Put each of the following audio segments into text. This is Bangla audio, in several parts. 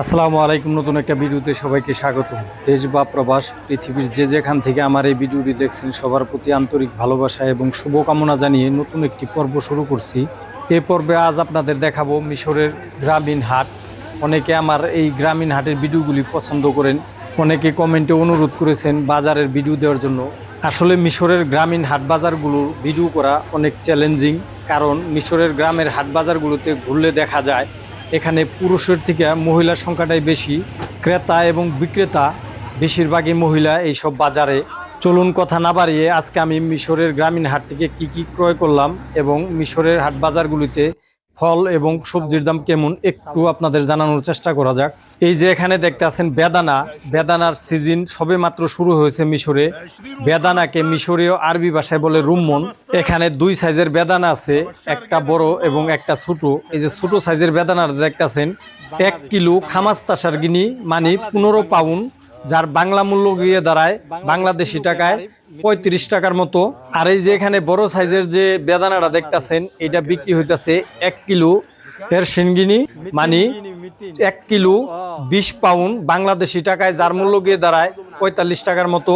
আসসালামু আলাইকুম, নতুন একটা ভিডিওতে সবাইকে স্বাগত দেশ বা প্রবাস, পৃথিবীর যে যেখান থেকে আমার এই ভিডিওটি দেখছেন, সবার প্রতি আন্তরিক ভালোবাসা এবং শুভকামনা জানিয়ে নতুন একটি পর্ব শুরু করছি। এ পর্বে আজ আপনাদের দেখাবো মিশরের গ্রামীণ হাট। অনেকে আমার এই গ্রামীণ হাটের ভিডিওগুলি পছন্দ করেন, অনেকে কমেন্টে অনুরোধ করেছেন বাজারের ভিডিও দেওয়ার জন্য। আসলে মিশরের গ্রামীণ হাট বাজারগুলো ভিডিও করা অনেক চ্যালেঞ্জিং কারণ মিশরের গ্রামের হাট বাজারগুলোতে ঘুরলে দেখা যায় এখানে পুরুষের থেকে মহিলার সংখ্যাটাই বেশি। ক্রেতা এবং বিক্রেতা, বেশিরভাগই মহিলা এইসব বাজারে। চলুন কথা না বাড়িয়ে আজকে আমি মিশরের গ্রামীণ হাট থেকে কি কি ক্রয় করলাম এবং মিশরের হাট বাজারগুলিতে ফল এবং সবজির দাম কেমন একটু আপনাদের জানানোর চেষ্টা করা যাক। এই যে এখানে দেখতে আছেন বেদানা। বেদানার সিজন সবে মাত্র শুরু হয়েছে মিশরে। বেদানাকে মিশরীয় আরবি ভাষায় বলে রুম্মন। এখানে দুই সাইজের বেদানা আছে একটা বড় এবং একটা ছোট। এই যে ছোট সাইজের বেদানার দেখতেছেন এক কিলো খামাস্তাসার গিনি মানে পনেরো পাউন্ড। যার বাংলা মূল্য গিয়ে দাঁড়ায় বাংলাদেশি টাকায় পঁয়ত্রিশ টাকার মতো। আর এই যে এখানে বড় সাইজের যে বেদানাটা দেখতাছেন এটা বিক্রি হইতাছে এক কিলো এর সিনগিনি মানে এক কিলো বিশ পাউন্ড বাংলাদেশি টাকায় যার মূল্য গিয়ে দাঁড়ায় পঁয়তাল্লিশ টাকার মতো।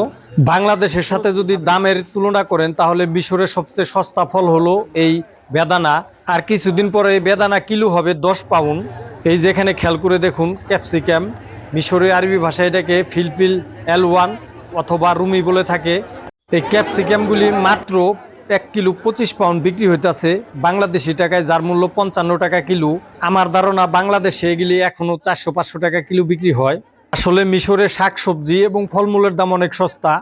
বাংলাদেশের সাথে যদি দামের তুলনা করেন তাহলে মিশরের সবচেয়ে সস্তা ফল হলো এই বেদানা। আর কিছুদিন পরে এই বেদানা কিলো হবে দশ পাউন্ড। এই যেখানে খেয়াল করে দেখুন ক্যাপসিকাম। মিশরে আরবি ভাষায় এটাকে ফিলফিল এল ওয়ান অথবা রুমি বলে থাকে। এই ক্যাপসিকামগুলি মাত্র এক কিলো পঁচিশ পাউন্ড বিক্রি হইতেছে বাংলাদেশি টাকায়, যার মূল্য পঞ্চান্ন টাকা কিলো। আমার ধারণা বাংলাদেশে এগুলি এখনও চারশো পাঁচশো টাকা কিলো বিক্রি হয়। আসলে মিশরে শাক সবজি এবং ফলমূলের দাম অনেক সস্তা।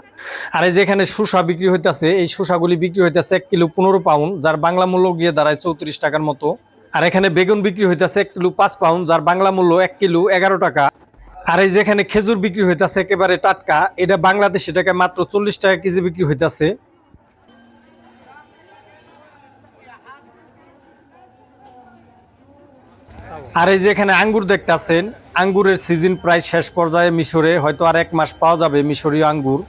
আর এই যেখানে শসা বিক্রি হইতেছে, এই শসাগুলি বিক্রি হইতেছে এক কিলো পনেরো পাউন্ড, যার বাংলা মূল্য গিয়ে দাঁড়ায় চৌত্রিশ টাকার মতো। আর এখানে বেগুন বিক্রি হইতেছে এক কিলো পাঁচ পাউন্ড, যার বাংলা মূল্য এক কিলো এগারো টাকা। আর এই যেখানে খেজুর বিক্রি হইতাছে একেবারে টাটকা, এটা বাংলাদেশি টাকায় মাত্র চল্লিশ টাকা কেজি বিক্রি হইতাছে। আর এই যে এখানে আঙ্গুর দেখতাছেন, আঙ্গুরের সিজন প্রায় শেষ পর্যায়ে মিশরে, হয়তো আর এক মাস পাওয়া যাবে মিশরীয় আঙ্গুর।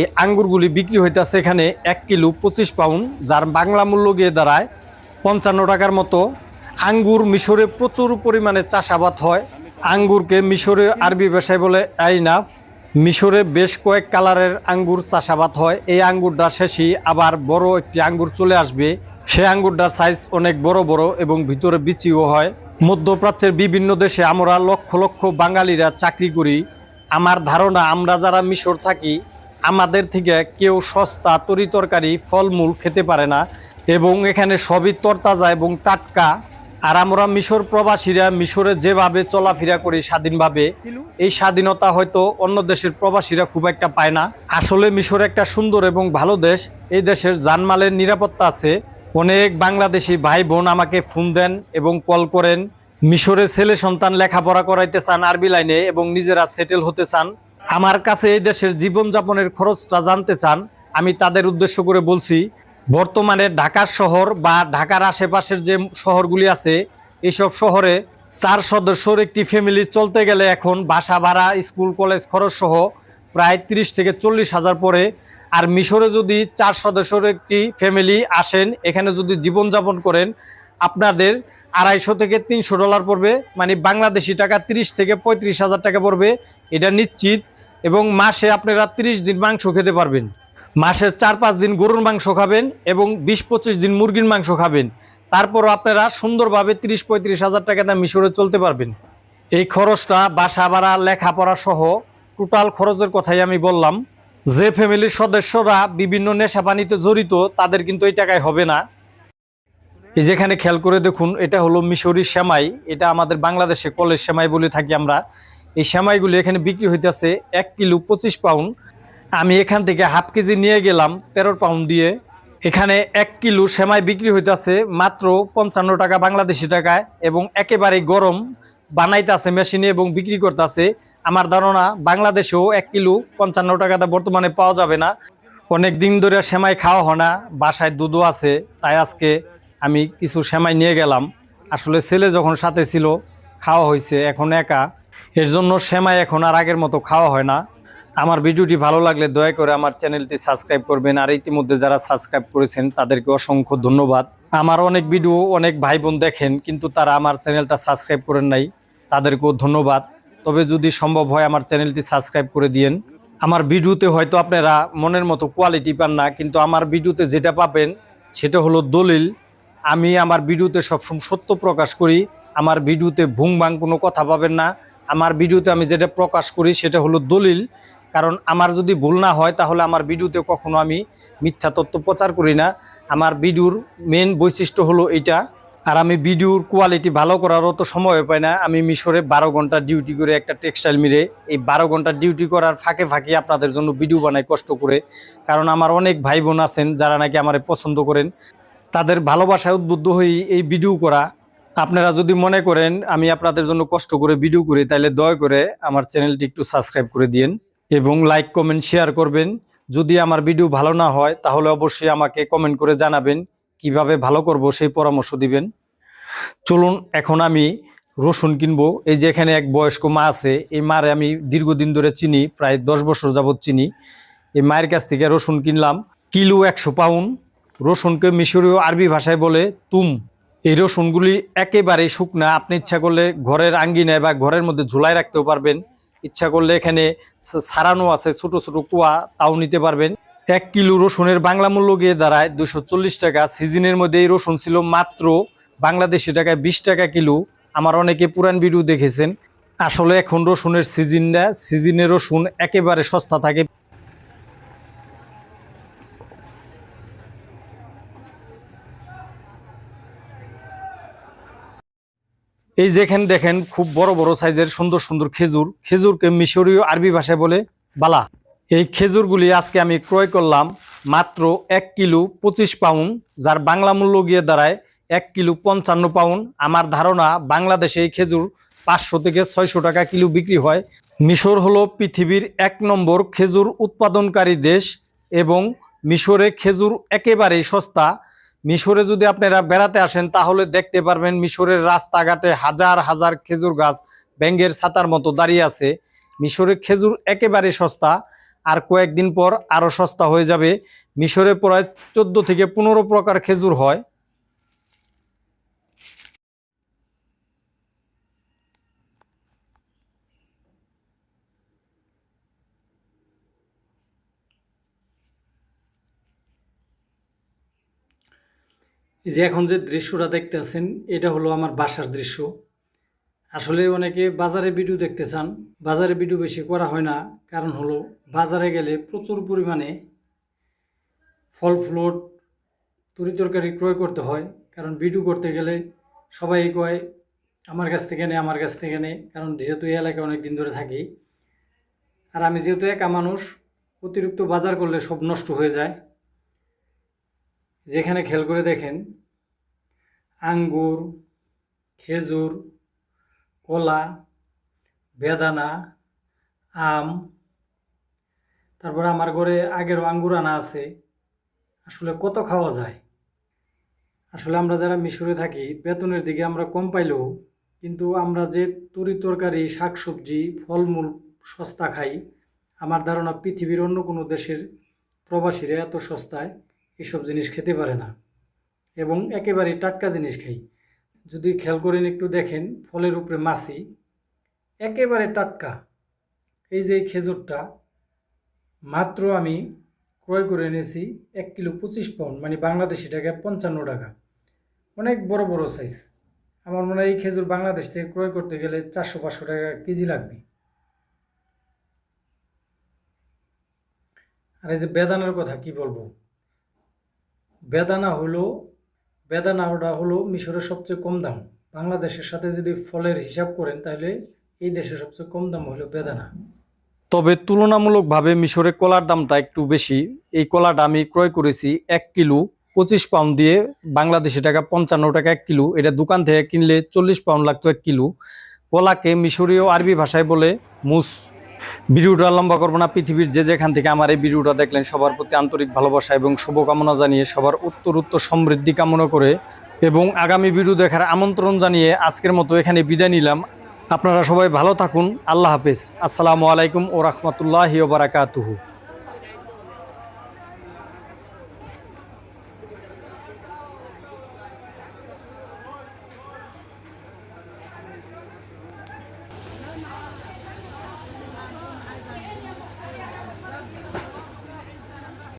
এই আঙ্গুরগুলি বিক্রি হইতাছে এখানে এক কিলো পঁচিশ পাউন্ড, যার বাংলা মূল্য গিয়ে দাঁড়ায় পঞ্চান্ন টাকার মতো। আঙ্গুর মিশরে প্রচুর পরিমাণে চাষাবাদ হয়। আঙ্গুরকে মিশরে আরবি ভাষায় বলে আইনাফ। মিশরে বেশ কয়েক কালারের আঙ্গুর চাষাবাদ হয়। এই আঙ্গুরটা শেষই আবার বড় একটি আঙ্গুর চলে আসবে। সে আঙ্গুরটার সাইজ অনেক বড় বড় এবং ভিতরে বিচিও হয়। মধ্যপ্রাচ্যের বিভিন্ন দেশে আমরা লক্ষ লক্ষ বাঙালিরা চাকরি করি। আমার ধারণা, আমরা যারা মিশর থাকি, আমাদের থেকে কেউ সস্তা তরি তরকারি, ফলমূল খেতে পারে না এবং এখানে সবই তরতাজা এবং টাটকা। আর আমরা মিশর প্রবাসীরা মিশরে যেভাবে চলাফেরা করি স্বাধীনভাবে এই স্বাধীনতা হয়তো অন্য দেশের প্রবাসীরা খুব একটা পায় না। আসলে মিশর একটা সুন্দর এবং ভালো দেশ। এই দেশের জানমালের নিরাপত্তা আছে। অনেক বাংলাদেশি ভাই বোন আমাকে ফোন দেন এবং কল করেন। মিশরের ছেলে সন্তান লেখাপড়া করাইতে চান আরবি লাইনে এবং নিজেরা সেটেল হতে চান। আমার কাছে এই দেশের জীবনযাপনের খরচটা জানতে চান। আমি তাদের উদ্দেশ্য করে বলছি বর্তমানে ঢাকার শহর বা ঢাকার আশেপাশের যে শহরগুলি আছে এইসব শহরে চার সদস্যর একটি ফ্যামিলি চলতে গেলে এখন বাসা ভাড়া, স্কুল কলেজ খরচ সহ প্রায় তিরিশ থেকে চল্লিশ হাজার পরে আর মিশরে যদি চার সদস্যর একটি ফ্যামিলি আসেন, এখানে যদি জীবনযাপন করেন, আপনাদের আড়াইশো থেকে তিনশো ডলার পড়বে মানে বাংলাদেশি টাকা তিরিশ থেকে পঁয়ত্রিশ হাজার টাকা পড়বে। এটা নিশ্চিত এবং মাসে আপনারা তিরিশ দিন মাংস খেতে পারবেন। মাসের চার পাঁচ দিন গরুর মাংস খাবেন এবং বিশ পঁচিশ দিন মুরগির মাংস খাবেন। তারপরও আপনারা সুন্দরভাবে তিরিশ পঁয়ত্রিশ হাজার টাকা দাম মিশরে চলতে পারবেন। এই খরচটা বাসা ভাড়া, লেখাপড়া সহ টোটাল খরচের কথাই আমি বললাম। যে ফ্যামিলির সদস্যরা বিভিন্ন নেশা পানিতে জড়িত, তাদের কিন্তু এই টাকায় হবে না। এই যেখানে খেয়াল করে দেখুন, এটা হলো মিশরি সেমাই। এটা আমাদের বাংলাদেশে কলের সেমাই বলে থাকি আমরা। এই সেমাইগুলি এখানে বিক্রি হইতেছে এক কিলো পঁচিশ পাউন্ড। আমি এখান থেকে হাফ কেজি নিয়ে গেলাম তেরো পাউন্ড দিয়ে। এখানে এক কিলো সেমাই বিক্রি হইতেছে মাত্র পঞ্চান্ন টাকা বাংলাদেশি টাকায় এবং একেবারে গরম বানাইতেছে মেশিনে এবং বিক্রি করতেছে। আমার ধারণা বাংলাদেশেও এক কিলো পঞ্চান্ন টাকাটা বর্তমানে পাওয়া যাবে না। অনেক দিন ধরে সেমাই খাওয়া হয় না, বাসায় দুধও আছে, তাই আজকে আমি কিছু সেমাই নিয়ে গেলাম। আসলে ছেলে যখন সাথে ছিল, খাওয়া হয়েছে এখন একা। এর জন্য সেমাই এখন আর আগের মতো খাওয়া হয় না। আমার ভিডিওটি ভালো লাগলে দয়া করে আমার চ্যানেলটি সাবস্ক্রাইব করবেন। আর ইতিমধ্যে যারা সাবস্ক্রাইব করেছেন, তাদেরকে অসংখ্য ধন্যবাদ। আমার অনেক ভিডিও, অনেক ভাই বোন দেখেন, কিন্তু তারা আমার চ্যানেলটা সাবস্ক্রাইব করেন নাই। তাদেরকেও ধন্যবাদ। তবে যদি সম্ভব হয় আমার চ্যানেলটি সাবস্ক্রাইব করে দিয়েন। আমার ভিডিওতে হয়তো আপনারা মনের মতো কোয়ালিটি পান না, কিন্তু আমার ভিডিওতে যেটা পাবেন, সেটা হলো দলিল। আমি আমার ভিডিওতে সবসময় সত্য প্রকাশ করি। আমার ভিডিওতে ভুং ভাং কোনো কথা পাবেন না। আমার ভিডিওতে আমি যেটা প্রকাশ করি, সেটা হলো দলিল। কারণ আমার যদি ভুল না হয়, তাহলে আমার ভিডিওতে কখনো আমি মিথ্যা তথ্য প্রচার করি না। আমার ভিডিওর মেন বৈশিষ্ট্য হলো এটা আর আমি ভিডিওর কোয়ালিটি ভালো করারও তো সময় পাই না। আমি মিশরে বারো ঘণ্টা ডিউটি করে একটা টেক্সটাইল মিলে এই বারো ঘণ্টা ডিউটি করার ফাঁকে ফাঁকে আপনাদের জন্য ভিডিও বানাই কষ্ট করে। কারণ আমার অনেক ভাই বোন আছেন, যারা নাকি আমার পছন্দ করেন। তাদের ভালোবাসায় উদ্বুদ্ধ হয়ে এই ভিডিও করা। আপনারা যদি মনে করেন, আমি আপনাদের জন্য কষ্ট করে ভিডিও করি তাহলে দয়া করে আমার চ্যানেলটি একটু সাবস্ক্রাইব করে দিন এবং লাইক কমেন্ট শেয়ার করবেন। যদি আমার ভিডিও ভালো না হয়, তাহলে অবশ্যই আমাকে কমেন্ট করে জানাবেন কীভাবে ভালো করব সেই পরামর্শ দিবেন। চলুন, এখন আমি রসুন কিনবো। এই যে এখানে এক বয়স্ক মা আছে, এই মারে আমি দীর্ঘদিন ধরে চিনি, প্রায় দশ বছর যাবৎ চিনি। এই মায়ের কাছ থেকে রসুন কিনলাম, কিলো একশো পাউন্ড। রসুনকে মিশরীয় আরবি ভাষায় বলে তুম। এই রসুনগুলি একেবারে শুকনা, আপনি ইচ্ছা করলে ঘরের আঙ্গিনায় বা ঘরের মধ্যে ঝুলাই রাখতেও পারবেন। ইচ্ছা করলে এখানে সারানো আছে, ছোট ছোট কুয়া, তাও নিতে পারবেন। এক কিলো রসুনের বাংলা মূল্য গিয়ে দাঁড়ায় দুশো টাকা। সিজনের মধ্যে এই রসুন ছিল মাত্র বাংলাদেশি টাকায় বিশ টাকা কিলো। আমার অনেকে পুরান ভিডিও দেখেছেন। আসলে এখন রসুনের সিজনটা, সিজিনের রসুন একেবারে সস্তা থাকে। এই যেখানে দেখেন, খুব বড় বড় সাইজের সুন্দর সুন্দর খেজুর। খেজুরকে মিশরীয় আরবি ভাষায় বলে বালা। এই খেজুরগুলি আজকে আমি ক্রয় করলাম মাত্র এক কিলো পঁচিশ পাউন্ড, যার বাংলা মূল্য গিয়ে দাঁড়ায় এক কিলো পঞ্চান্ন পাউন্ড। আমার ধারণা বাংলাদেশে এই খেজুর পাঁচশো থেকে ছয়শো টাকা কিলো বিক্রি হয়। মিশর হলো পৃথিবীর এক নম্বর খেজুর উৎপাদনকারী দেশ এবং মিশরে খেজুর একেবারেই সস্তা। মিশরে যদি আপনারা বেড়াতে আসেন, তাহলে দেখতে পারবেন মিশরের রাস্তাঘাটে হাজার হাজার খেজুর গাছ ব্যাঙ্গের ছাতার মতো দাঁড়িয়ে আছে। মিশরে খেজুর একেবারে সস্তা, আর কয়েকদিন পর আরও সস্তা হয়ে যাবে। মিশরে প্রায় চোদ্দ থেকে পনেরো প্রকার খেজুর হয়। যে এখন যে দৃশ্যটা দেখতে আছেন এটা হলো আমার বাসার দৃশ্য। আসলে অনেকে বাজারে ভিডিও দেখতে চান, বাজারে ভিডিও বেশি করা হয় না। কারণ হলো, বাজারে গেলে প্রচুর পরিমাণে ফল ফ্লুট তরি তরকারি ক্রয় করতে হয়। কারণ ভিডিও করতে গেলে সবাই কয়, আমার কাছ থেকে নে, আমার কাছ থেকে নে। কারণ যেহেতু এই এলাকায় অনেক দিন ধরে থাকি। আর আমি যেহেতু একা মানুষ, অতিরিক্ত বাজার করলে সব নষ্ট হয়ে যায়। যেখানে খেয়াল করে দেখেন, আঙ্গুর, খেজুর, কলা, বেদানা, আম, তারপরে আমার ঘরে আগেরও আঙ্গুর আনা আছে। আসলে কত খাওয়া যায়? আসলে আমরা যারা মিশরে থাকি, বেতনের দিকে আমরা কম পাইলেও, কিন্তু আমরা যে তরি তরকারি, শাকসবজি, ফলমূল, সস্তা খাই, আমার ধারণা পৃথিবীর অন্য কোনো দেশের প্রবাসীরা এত সস্তায় এসব জিনিস খেতে পারে না। এবং একেবারে টাটকা জিনিস খাই। যদি খেয়াল করেন একটু দেখেন, ফলের উপরে মাছি একেবারে টাটকা। এই যে খেজুরটা, মাত্র আমি ক্রয় করে এনেছি এক কিলো পঁচিশ পাউন্ড মানে বাংলাদেশি টাকা পঞ্চান্ন টাকা। অনেক বড় বড় সাইজ আমার মনে হয় এই খেজুর বাংলাদেশ থেকে ক্রয় করতে গেলে চারশো, পাঁচশো টাকা কেজি লাগবে। আর এই যে বেদানার কথা কি বলব? বেদানা হলো, বেদানাটা হলো মিশরের সবচেয়ে কম দাম। বাংলাদেশের সাথে যদি ফলের হিসাব করেন, তাহলে এই দেশে সবচেয়ে কম দাম হলো বেদানা। তবে তুলনামূলকভাবে মিশরে কলার দামটা একটু বেশি। এই কলাটা আমি ক্রয় করেছি এক কিলো পঁচিশ পাউন্ড দিয়ে বাংলাদেশি টাকা পঞ্চান্ন টাকা এক কিলো। এটা দোকান থেকে কিনলে চল্লিশ পাউন্ড লাগতো এক কিলো। কলাকে মিশরীয় আরবি ভাষায় বলে মুস। ভিডিওটা লম্বা করব না, পৃথিবীর যে যেখান থেকে আমার এই ভিডিওটা দেখলেন, সবার প্রতি আন্তরিক ভালোবাসা এবং শুভকামনা জানিয়ে সবার উত্তর উত্তর সমৃদ্ধি কামনা করে এবং আগামী ভিডিও দেখার আমন্ত্রণ জানিয়ে আজকের মতো এখানে বিদায় নিলাম। আপনারা সবাই ভালো থাকুন, আল্লাহ হাফেজ। আসসালামু আলাইকুম ও রহমতুল্লাহি বারাকাতুহু।